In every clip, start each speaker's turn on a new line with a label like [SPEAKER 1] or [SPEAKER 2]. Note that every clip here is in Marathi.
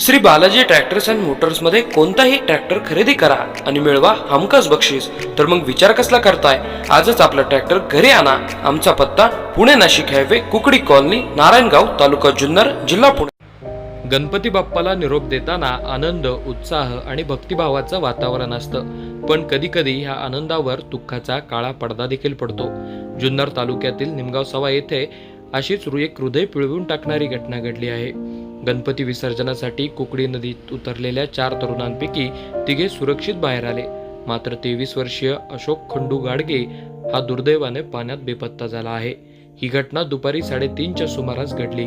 [SPEAKER 1] श्री बालाजी ट्रॅक्टर्स अँड मोटर्समध्ये कोणताही ट्रॅक्टर खरेदी करा आणि मिळवा हमखास बक्षीस. तर मग विचार कसला करताय? आजच आपला ट्रॅक्टर घरी आणा. आमचा पत्ता पुणे नाशिक हायवे कुकडी कॉलनी नारायणगाव तालुका जुन्नर जिल्हा पुणे. गणपती बाप्पाला निरोप देताना आनंद उत्साह आणि भक्तिभावाचं वातावरण असतं. पण कधी कधी ह्या आनंदावर दुःखाचा काळा पडदा देखील पडतो. जुन्नर तालुक्यातील निमगाव सवा येथे अशीच एक हृदय पिळवून टाकणारी घटना घडली आहे. गणपती विसर्जनासाठी कुकडी नदीत उतरलेल्या चार तरुणांपैकी तिघे सुरक्षित बाहेर आले. मात्र तेवीस वर्षीय अशोक खंडू गाडगे हा दुर्दैवाने पाण्यात बेपत्ता झाला आहे. ही घटना दुपारी साडेतीनच्या सुमारास घडली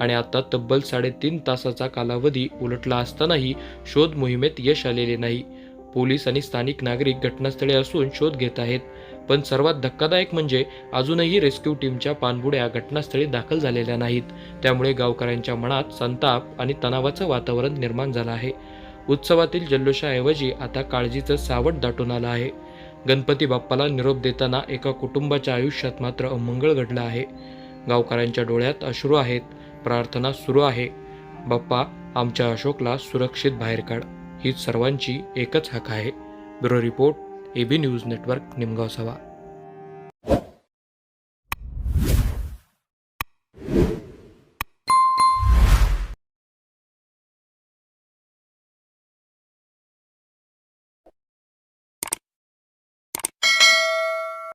[SPEAKER 1] आणि आता तब्बल साडेतीन तासाचा कालावधी उलटला असतानाही शोध मोहिमेत यश आलेले नाही. पोलीस आणि स्थानिक नागरिक घटनास्थळी असून शोध घेत आहेत. पण सर्वात धक्कादायक म्हणजे अजूनही रेस्क्यू टीमच्या पाणबुड्या घटनास्थळी दाखल झालेल्या नाहीत. त्यामुळे गावकऱ्यांच्या मनात संताप आणि तणावाचं वातावरण निर्माण झालं आहे. उत्सवातील जल्लोषाऐवजी आता काळजीचं सावट दाटून आलं आहे. गणपती बाप्पाला निरोप देताना एका कुटुंबाच्या आयुष्यात मात्र अमंगळ घडलं आहे. गावकऱ्यांच्या डोळ्यात अश्रू आहेत. प्रार्थना सुरू आहे. बाप्पा आमच्या अशोकला सुरक्षित बाहेर काढ. हीच सर्वांची एकच हक आहे. Bureau report AB news network Nimgaon सभा